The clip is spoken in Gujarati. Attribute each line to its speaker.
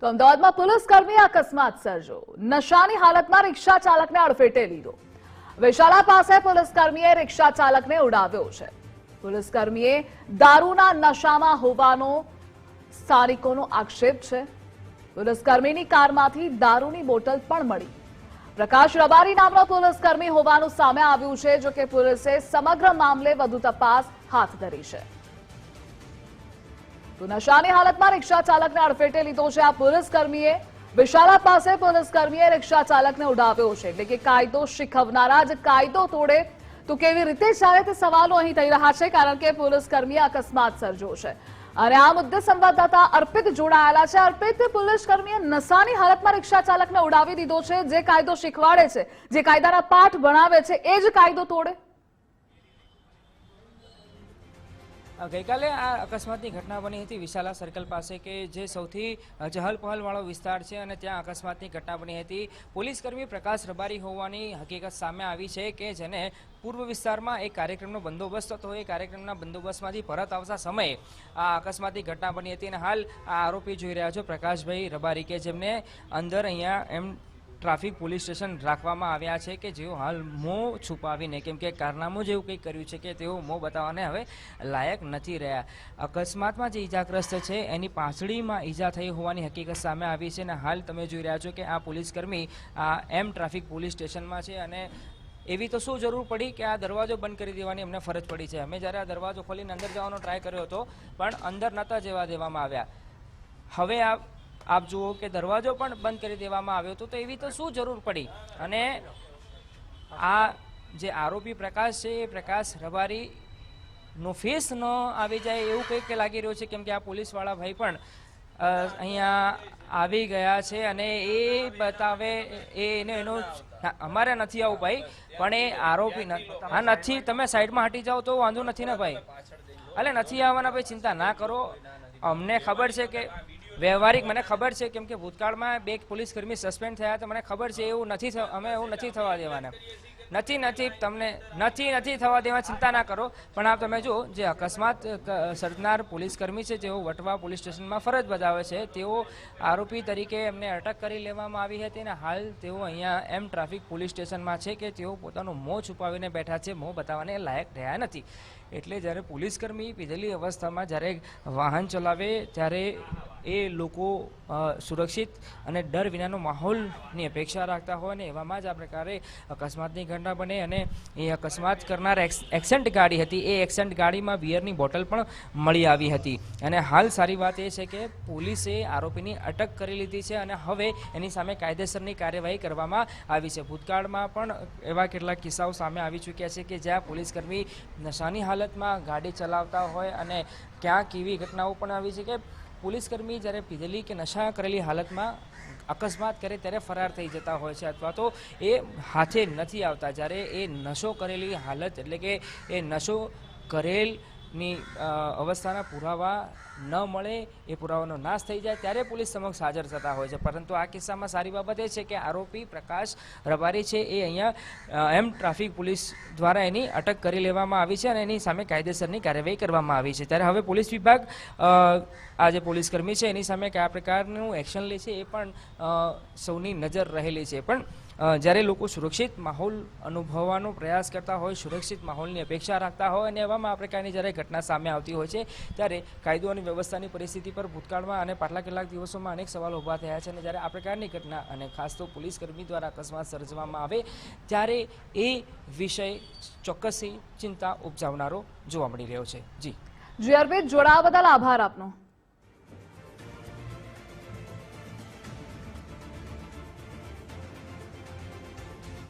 Speaker 1: તો અમદાવાદમાં પોલીસકર્મી અકસ્માત સર્જો. નશાની હાલતમાં રિક્ષા ચાલકને અડફેટે લીધો. વેશાલા પાસે પોલીસકર્મીએ રિક્ષા ચાલકને ઉડાવ્યો છે. પોલીસકર્મીએ દારૂના નશામાં હોવાનો સ્થાનિકોનો આક્ષેપ છે. પોલીસકર્મીની કારમાંથી દારૂની બોટલ પણ મળી. પ્રકાશ રબારી નામનો પોલીસકર્મી હોવાનું સામે આવ્યું છે, જોકે પોલીસે સમગ્ર મામલે વધુ તપાસ હાથ ધરી છે. તો નશાની હાલતમાં રિક્ષા ચાલકને અડફેટે લીધો છે. આ પોલીસકર્મીએ વિશાલા પાસે પોલીસકર્મીએ રિક્ષા ચાલકને ઉડાવ્યો છે. એટલે કે કાયદો શીખવનારા જ કાયદો તોડે. તો કેવી રીતે ચાલે તે સવાલો અહીં થઈ રહ્યા છે, કારણ કે પોલીસકર્મીએ અકસ્માત સર્જો છે. અને આ મુદ્દે સંવાદદાતા અર્પિત જોડાયેલા છે. અર્પિત પોલીસકર્મીએ નશાની હાલતમાં રિક્ષા ચાલકને ઉડાવી દીધો છે. જે કાયદો શીખવાડે છે, જે કાયદાના પાઠ ભણાવે છે, એ જ કાયદો તોડે.
Speaker 2: ગઈકાલે આ અકસ્માતની ઘટના બની હતી વિશાલા સર્કલ પાસે કે જે સૌથી ચહલપહલવાળો ચહલ પહલવાળો વિસ્તાર છે અને ત્યાં અકસ્માતની ઘટના બની હતી. પોલીસ કર્મી પ્રકાશ રબારી હોવાની હકીકત સામે આવી છે કે જેને પૂર્વ વિસ્તારમાં એક કાર્યક્રમનો બંદોબસ્ત હતો. એ કાર્યક્રમના બંદોબસ્તમાંથી પરત આવતા સમયે આ અકસ્માતની ઘટના બની હતી અને હાલ આ આરોપી જોઈ રહ્યા છો પ્રકાશભાઈ રબારી કે જેમને અંદર અહીંયા એમ ટ્રાફિક પોલીસ સ્ટેશન રાખવામાં આવ્યા છે કે જેઓ હાલ મોં છુપાવીને, કેમ કે કારનામું જેવું કંઈક કર્યું છે કે તેઓ મોં બતાવવાને હવે લાયક નથી રહ્યા. અકસ્માતમાં જે ઈજાગ્રસ્ત છે, એની પાછળીમાં ઈજા થઈ હોવાની હકીકત સામે આવી છે અને હાલ તમે જોઈ રહ્યા છો કે આ પોલીસકર્મી આ એમ ટ્રાફિક પોલીસ સ્ટેશનમાં છે અને એવી તો શું જરૂર પડી કે આ દરવાજો બંધ કરી દેવાની અમને ફરજ પડી છે. અમે જ્યારે આ દરવાજો ખોલીને અંદર જવાનો ટ્રાય કર્યો હતો, પણ અંદર નહોતા જવા દેવામાં આવ્યા. હવે આ આપ જુઓ કે દરવાજો પણ બંધ કરી દેવામાં આવ્યો હતો તો એવી તો શું જરૂર પડી? અને આ જે આરોપી પ્રકાશ છે, એ પ્રકાશ રબારી નો ફેસ ન આવી જાય એવું કંઈક લાગી રહ્યું છે, કેમ કે આ પોલીસવાળા ભાઈ પણ અહીંયા આવી ગયા છે અને એ બતાવે એને, એનો અમારે નથી આવું ભાઈ, પણ એ આરોપી હા, નથી, તમે સાઈડમાં હટી જાઓ તો વાંધો નથી ને ભાઈ. અલે, નથી આવવાના ભાઈ, ચિંતા ના કરો. અમને ખબર છે કે વ્યવહારિક મને ખબર છે, કેમ કે ભૂતકાળમાં બે પોલીસ કર્મી સસ્પેન્ડ થયા તો મને ખબર છે, એવું નથી અમે એવું નથી થવા દેવાના. નથી નથી, તમને નથી નથી થવા દેવા, ચિંતા ના કરો. પણ આ તમે જુઓ જે અકસ્માત સર્જનાર પોલીસ કર્મી છે, જેઓ વટવા પોલીસ સ્ટેશનમાં ફરજ બજાવે છે, તેઓ આરોપી તરીકે એમને અટક કરી લેવામાં આવી હતી અને હાલ તેઓ અહીંયા એમ ટ્રાફિક પોલીસ સ્ટેશનમાં છે કે તેઓ પોતાનું મોં છુપાવીને બેઠા છે. મોં બતાવવાને લાયક રહ્યા નથી. એટલે જ્યારે પોલીસકર્મી પીધેલી અવસ્થામાં જ્યારે વાહન ચલાવે, ત્યારે એ લોકો સુરક્ષિત અને ડર વિનાનો માહોલની અપેક્ષા રાખતા હોય અને એવામાં જ આ પ્રકારે અકસ્માતની ઘટના બને અને એ અકસ્માત કરનાર એક્સ, એક્સેન્ટ ગાડી હતી. એ એક્સન્ટ ગાડીમાં બિયરની બોટલ પણ મળી આવી હતી. અને હાલ સારી વાત એ છે કે પોલીસે આરોપીની અટક કરી લીધી છે અને હવે એની સામે કાયદેસરની કાર્યવાહી કરવામાં આવી છે. ભૂતકાળમાં પણ એવા કેટલાક કિસ્સાઓ સામે આવી ચૂક્યા છે કે જ્યાં પોલીસકર્મી નશાની હાલતમાં ગાડી ચલાવતા હોય અને ક્યાંક એવી ઘટનાઓ પણ આવી છે કે પોલીસકર્મી જ્યારે પીધેલી કે નશા કરેલી હાલતમાં અકસ્માત કરે ત્યારે ફરાર થઈ જતા હોય છે અથવા તો એ હાથે નથી આવતા. જ્યારે એ નશો કરેલી હાલત, એટલે કે એ નશો કરેલની અ, અવસ્થાના પુરાવા ન મળે એ પુરાવાનો નાશ થઈ જાય ત્યારે પોલીસ સમક્ષ હાજર થતા હોય છે. પરંતુ આ કિસ્સામાં સારી બાબત એ છે કે આરોપી પ્રકાશ રબારી છે એ અહીંયા એમ ટ્રાફિક પોલીસ દ્વારા એની અટક કરી લેવામાં આવી છે અને એની સામે કાયદેસરની કાર્યવાહી કરવામાં આવી છે. ત્યારે હવે પોલીસ વિભાગ આજે આ જે પોલીસકર્મી છે એની સામે કયા પ્રકારનું એક્શન લે છે એ પણ સૌની નજર રહેલી છે. પણ જ્યારે લોકો સુરક્ષિત માહોલ અનુભવવાનો પ્રયાસ કરતા હોય, સુરક્ષિત માહોલની અપેક્ષા રાખતા હોય અને એવામાં આ પ્રકારની જ્યારે ઘટના સામે આવતી હોય છે, ત્યારે કાયદો અને વ્યવસ્થાની પરિસ્થિતિ પર ભૂતકાળમાં અને પાછલા કેટલાક દિવસોમાં અનેક સવાલો ઊભા થયા છે અને જ્યારે આ પ્રકારની ઘટના અને ખાસ તો પોલીસ કર્મી દ્વારા અકસ્માત સર્જવામાં આવે, ત્યારે એ વિષય ચોક્કસથી ચિંતા ઉપજાવનારો જોવા મળી રહ્યો છે. જી.
Speaker 1: જી અર્પિત જોડાવા બદલ આભાર આપનો.